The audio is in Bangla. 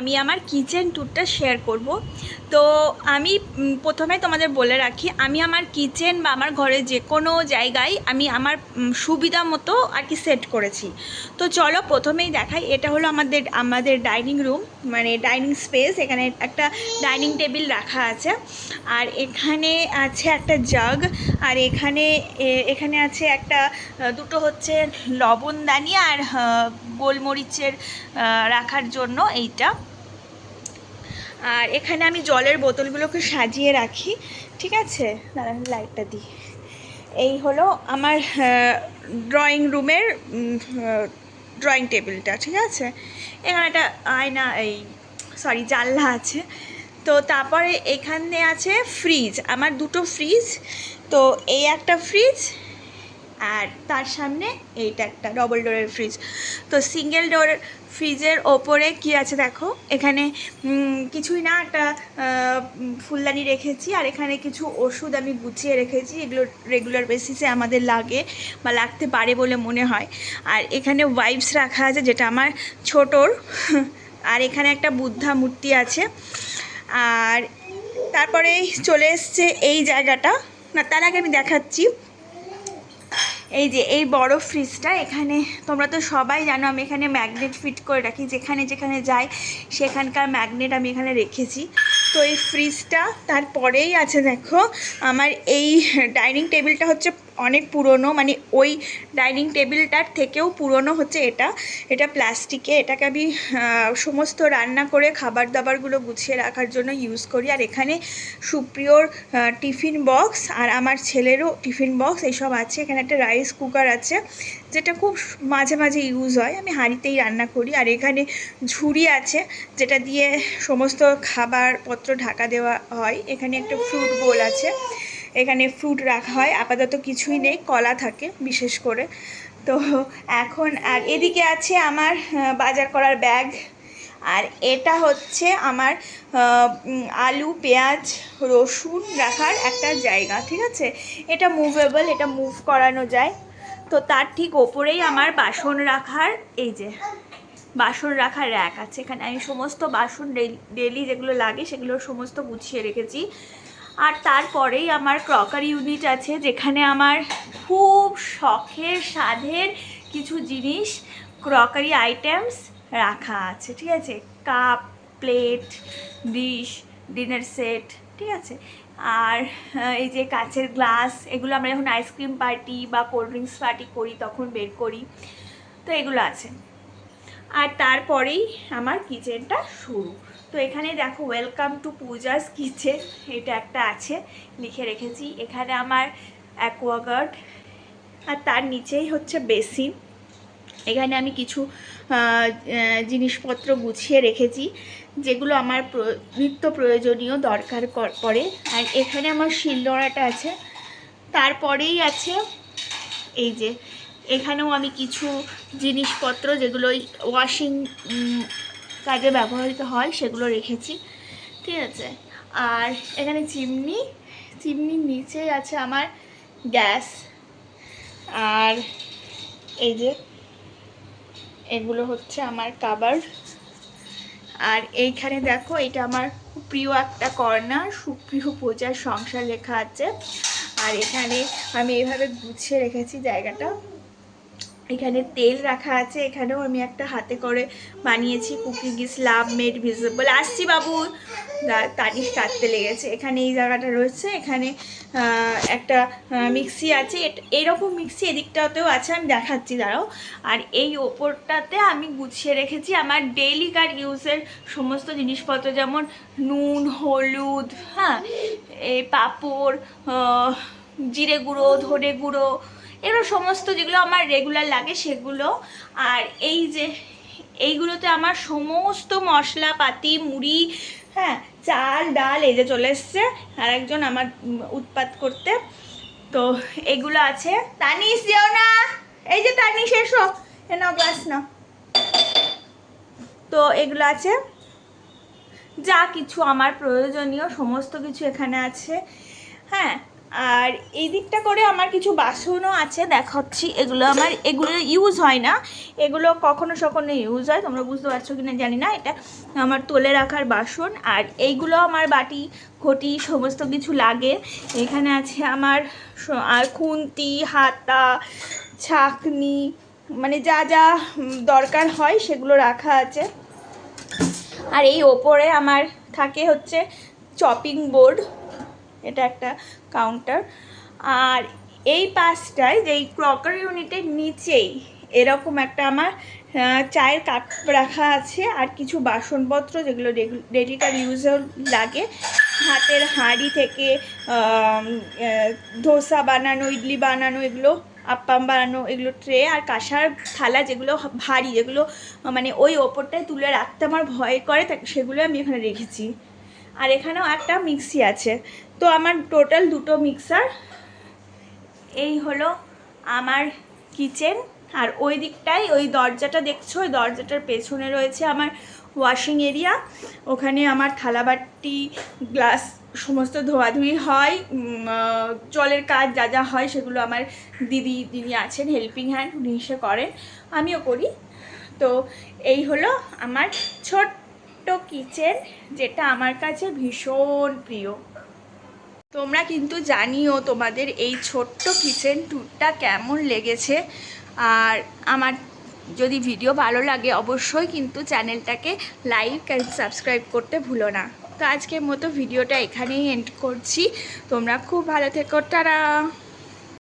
আমি আমার কিচেন ট্যুরটা শেয়ার করব। তো আমি প্রথমে তোমাদের বলে রাখি, আমি আমার কিচেন বা আমার ঘরে যে কোনো জায়গায় আমি আমার সুবিধা মতো আর কি সেট করেছি। তো চলো প্রথমেই দেখাই, এটা হলো আমাদের আমাদের ডাইনিং রুম মানে ডাইনিং স্পেস, এখানে একটা ডাইনিং টেবিল রাখা আছে। আর এখানে আছে একটা জাগ, আর এখানে এখানে আছে একটা দুটো হচ্ছে লবণদানি আর গোলমরিচের রাখার জন্য এইটা। আর এখানে আমি জলের বোতলগুলোকে সাজিয়ে রাখি, ঠিক আছে? দাঁড়ান, লাইটটা দিই। এই হলো আমার ড্রয়িং রুমের ড্রয়িং টেবিলটা ঠিক আছে? এখানে একটা আয়না, এই সরি জানলা আছে। তো তারপরে এখানে আছে ফ্রিজ আমার দুটো ফ্রিজ তো এই একটা ফ্রিজ আর তার সামনে এইটা একটা ডবল ডোরের ফ্রিজ তো সিঙ্গেল ডোর ফ্রিজের ওপরে কি আছে দেখো? এখানে কিছুই না, একটা ফুলদানি রেখেছি আর এখানে কিছু ওষুধ আমি গুছিয়ে রেখেছি। এগুলো রেগুলার বেসিসে আমাদের লাগে বা লাগতে পারে বলে মনে হয়। আর এখানে ওয়াইপস রাখা আছে, যেটা আমার ছোটোর। আর এখানে একটা বুদ্ধা মূর্তি আছে। আর তারপরে চলে এসছে এই জায়গাটা। না, তার আগে আমি দেখাচ্ছি। এই যে, এই বড় ফ্রিজটা এখানে তোমরা তো সবাই জানো, আমি এখানে ম্যাগনেট ফিট করে রাখি। যেখানে যেখানে যাই, সেখানকার ম্যাগনেট আমি এখানে রেখেছি। তো এই ফ্রিজটা তারপরেই আছে, দেখো, আমার এই ডাইনিং টেবিলটা হচ্ছে অনেক পুরনো মানে ওই ডাইনিং টেবিলটার থেকেও পুরনো হচ্ছে এটা। এটা প্লাস্টিকে, এটাকে আমি সমস্ত রান্না করে খাবার দাবারগুলো গুছিয়ে রাখার জন্য ইউজ করি। আর এখানে সুপ্রিয়র টিফিন বক্স আর আমার ছেলেরও টিফিন বক্স এইসব আছে। এখানে একটা রাইস কুকার আছে, যেটা খুব মাঝে মাঝে ইউজ হয়। আমি হাঁড়িতেই রান্না করি। আর এখানে ঝুড়ি আছে, যেটা দিয়ে সমস্ত খাবারপত্র ঢাকা দেওয়া হয়। এখানে একটা ফ্রুট বোল আছে। এখানে ফ্রুট রাখা হয়, আপাতত কিছুই নেই, কলা থাকে বিশেষ করে। তো এখন আর এদিকে আছে আমার বাজার করার ব্যাগ আর এটা হচ্ছে আমার আলু, পেঁয়াজ, রসুন রাখার একটা জায়গা, ঠিক আছে? এটা মুভেবল এটা মুভ করানো যায়। তো তার ঠিক ওপরেই আমার বাসন রাখার, এই যে, বাসন রাখার র্যাক আছে। এখানে আমি সমস্ত বাসন ডেলি যেগুলো লাগে সেগুলো সমস্ত গুছিয়ে রেখেছি। আর তারপরেই আমার ক্রকারি ইউনিট আছে, যেখানে আমার খুব শখের স্বাদের কিছু জিনিস, ক্রকারি আইটেমস রাখা আছে, ঠিক আছে? Cup, plate, dish, dinner set, ঠিক আছে? আর এই যে কাচের গ্লাস, এগুলো আমরা যখন আইসক্রিম পার্টি বা কোল্ড ড্রিঙ্কস পার্টি করি, তখন বের করি। তো এগুলো আছে। আর তারপরেই আমার কিচেনটা শুরু। তো এখানে দেখো ওয়েলকাম টু পূজাস কিচেন, এটা একটা আছে, লিখে রেখেছি। এখানে আমার অ্যাকোয়াগার্ড আর তার নিচেই হচ্ছে বেসিন এখানে আমি কিছু জিনিসপত্র গুছিয়ে রেখেছি, যেগুলো আমার নিত্য প্রয়োজনীয় দরকার পড়ে। আর এখানে আমার শিলনোড়াটা আছে। তারপরেই আছে এই যে এখানেও আমি কিছু জিনিসপত্র যেগুলো ওয়াশিং কাজে ব্যবহৃত হয়, সেগুলো রেখেছি। ঠিক আছে? আর এখানে চিমনি, চিমনির নিচেই আছে আমার গ্যাস। আর এই যে, এগুলো হচ্ছে আমার কাবার। আর এইখানে দেখো, এটা আমার খুব প্রিয় একটা কর্নার, সুপ্রিয় পূজার সংসার লেখা আছে। আর এখানে আমি এইভাবে গুছিয়ে রেখেছি জায়গাটা। এখানে তেল রাখা আছে, এখানেও আমি একটা হাতে করে বানিয়েছি, cooking is love made visible. আসছি বাবু। তানিশ কাটতে লেগেছে। এখানে এই জায়গাটা রয়েছে, এখানে একটা মিক্সি আছে। এরকম মিক্সি এদিকটাতেও আছে, আমি দেখাচ্ছি, দাঁড়াও। আর এই ওপরটাতে আমি গুছিয়ে রেখেছি আমার ডেইলিকার ইউজের সমস্ত জিনিসপত্র, যেমন নুন, হলুদ হ্যাঁ এই পাঁপড় জিরে গুঁড়ো, ধনে গুঁড়ো এগুলো সমস্ত যেগুলো আমার রেগুলার লাগে সেগুলো। আর এই যে, এইগুলোতে আমার সমস্ত মশলাপাতি, মুড়ি হ্যাঁ চাল, ডাল, এই যে চলে এসছে। আর একজন আমার উৎপাত করতে। তো এগুলো আছে। তানিস যেও না। এই যে তানিশ, এসো। নাও গ্লাস নাও। তো এগুলো আছে। যা কিছু আমার প্রয়োজনীয়, সমস্ত কিছু এখানে আছে। হ্যাঁ আর এই দিকটা করে আমার কিছু বাসনও আছে, দেখাচ্ছি। এগুলো আমার, এগুলো ইউজ হয় না। এগুলো কখনো সখনো ইউজ হয়, তোমরা বুঝতে পারছ কি না জানি না। এটা আমার তোলে রাখার বাসন। আর এইগুলো আমার বাটি, ঘটি, সমস্ত কিছু লাগে। এখানে আছে আমার আর খুন্তি, হাতা, ছাকনি মানে যা যা দরকার হয় সেগুলো রাখা আছে। আর এই ওপরে আমার থাকে হচ্ছে চপিং বোর্ড এটা একটা কাউন্টার আর এই পাশটায় যে এই ক্রকার ইউনিটের নিচেই এরকম একটা আমার চায়ের কাপ রাখা আছে আর কিছু বাসনপত্র যেগুলো রেডিকার ইউজেও লাগে। হাতের হাঁড়ি থেকে ধোসা বানানো, ইডলি বানানো, এগুলো, আপ্পাম বানানো, এগুলো ট্রে আর কাঁসার থালা যেগুলো ভারী, যেগুলো মানে ওই ওপরটায় তুলে রাখতে আমার ভয় করে সেগুলো আমি এখানে রেখেছি। আর এখানেও একটা মিক্সি আছে। তো আমার টোটাল দুটো মিক্সার। এই হলো আমার কিচেন আর ওই দিকটায় ওই দরজাটা দেখছ? ওই দরজাটার পেছনে রয়েছে আমার ওয়াশিং এরিয়া। ওখানে আমার থালাবাটি, গ্লাস, সমস্ত ধোয়াধুয়ি হয়। জলের কাজ যা যা হয় সেগুলো আমার দিদি, যিনি আছেন, হেল্পিং হ্যান্ড, উনি এসে করেন। আমিও করি। তো এই হলো আমার ছোট্ট কিচেন যেটা আমার কাছে ভীষণ প্রিয়। তোমরা কিন্তু জানিও তোমাদের এই ছোট্ট কিচেন ট্যুরটা কেমন লেগেছে। আর আমার যদি ভিডিও ভালো লাগে অবশ্যই কিন্তু চ্যানেলটাকে লাইক অ্যান্ড সাবস্ক্রাইব করতে ভুলো না। তো আজকের মতো ভিডিওটা এখানেই এন্ড করছি। তোমরা খুব ভালো থেকো। টারা